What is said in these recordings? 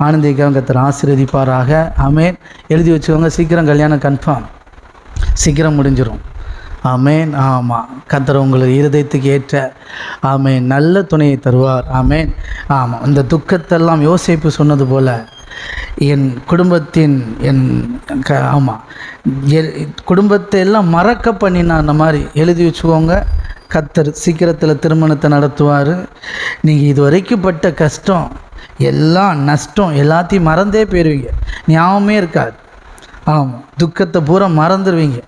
ஆனந்திக்காக கத்தர் ஆசீர்வதிப்பாராக. அமேன் எழுதி வச்சுக்கோங்க சீக்கிரம் கல்யாணம் கன்ஃபார்ம் சீக்கிரம் முடிஞ்சிடும் ஆமேன். ஆமாம் கத்தர் உங்களுக்கு இருதயத்துக்கு ஏற்ற ஆமேன் நல்ல துணையை தருவார். ஆமேன். ஆமாம் இந்த துக்கத்தெல்லாம் யோசிப்பு சொன்னது போல் என் குடும்பத்தின் என் க ஆமாம் எ- குடும்பத்தை எல்லாம் மறக்க பண்ணினார் அந்த மாதிரி எழுதி வச்சுக்கோங்க. கத்தர் சீக்கிரத்தில் திருமணத்தை நடத்துவார். நீங்கள் இது வரைக்கும் பட்ட கஷ்டம் எல்லாம் நஷ்டம் எல்லாத்தையும் மறந்தே போயிடுவீங்க ஞாபகமே இருக்காது. ஆமாம் துக்கத்தை பூரா மறந்துடுவீங்க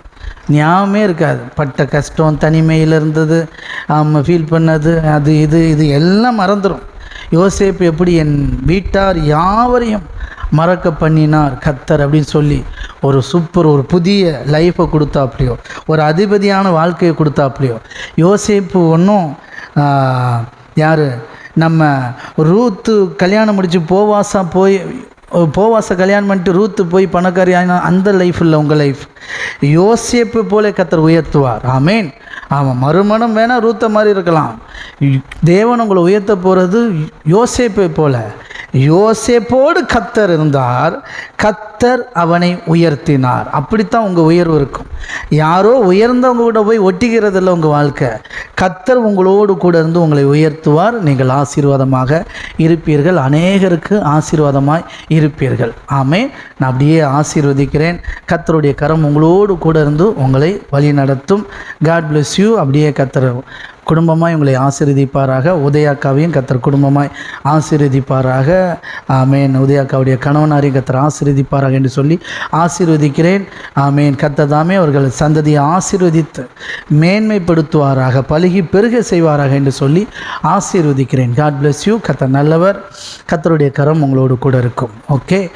ஞாபகமே இருக்காது. பட்ட கஷ்டம் தனிமையில் இருந்தது ஆமாம் ஃபீல் பண்ணது அது இது இது எல்லாம் மறந்துடும் யோசேப்பு எப்படி என் வீட்டார் யாவரையும் மறக்க பண்ணினார்? கத்தர் அப்படின்னு சொல்லி ஒரு சூப்பர் ஒரு புதிய லைஃப்பை கொடுத்தாப்லையோ ஒரு அதிபதியான வாழ்க்கையை கொடுத்தாப்லையோ. யோசேப்பு ஒன்றும் யார்? நம்ம ரூத்து கல்யாணம் முடித்து போவாசா போய் போவாச கல்யாணம் பண்ணிட்டு ரூத்து போய் பணக்காரி ஆனா அந்த லைஃப் இல்லை உங்கள் லைஃப் யோசிப்பு போல கத்தர் உயர்த்துவார். ஆமேன். ஆமாம் மறுமணம் வேணால் ரூத்த மாதிரி இருக்கலாம். தேவன் உங்களை உயர்த்த போகிறது யோசேப்பை போல. யோசேப்போடு கத்தர் இருந்தார். கத்தர் அவனை உயர்த்தினார். அப்படித்தான் உங்கள் உயர்வு இருக்கும். யாரோ உயர்ந்தவங்க கூட போய் ஒட்டிக்கிறதில்ல உங்கள் வாழ்க்கை. கத்தர் உங்களோடு கூட இருந்து உங்களை உயர்த்துவார். நீங்கள் ஆசீர்வாதமாக இருப்பீர்கள். அநேகருக்கு ஆசீர்வாதமாய் இருப்பீர்கள். ஆமே நான் அப்படியே ஆசீர்வதிக்கிறேன். கத்தருடைய கரம் உங்களோடு கூட இருந்து உங்களை வழி நடத்தும் காட் பிளஸ் யூ அப்படியே கத்தர் குடும்பமாய் உங்களை ஆசீர்வதிப்பாராக. உதயாக்காவையும் கத்தர் குடும்பமாய் ஆசீர்வதிப்பாராக. ஆமேன். உதயாக்காவுடைய கணவனாரையும் கத்தர் ஆசீர்வதிப்பாராக என்று சொல்லி ஆசீர்வதிக்கிறேன். ஆமேன். கத்ததாமே அவர்கள் சந்ததியை ஆசீர்வதித்து மேன்மைப்படுத்துவாராக பழுகி பெருக செய்வாராக என்று சொல்லி ஆசீர்வதிக்கிறேன். காட் பிளஸ் யூ கத்த நல்லவர். கத்தருடைய கரம் உங்களோடு கூட இருக்கும். ஓகே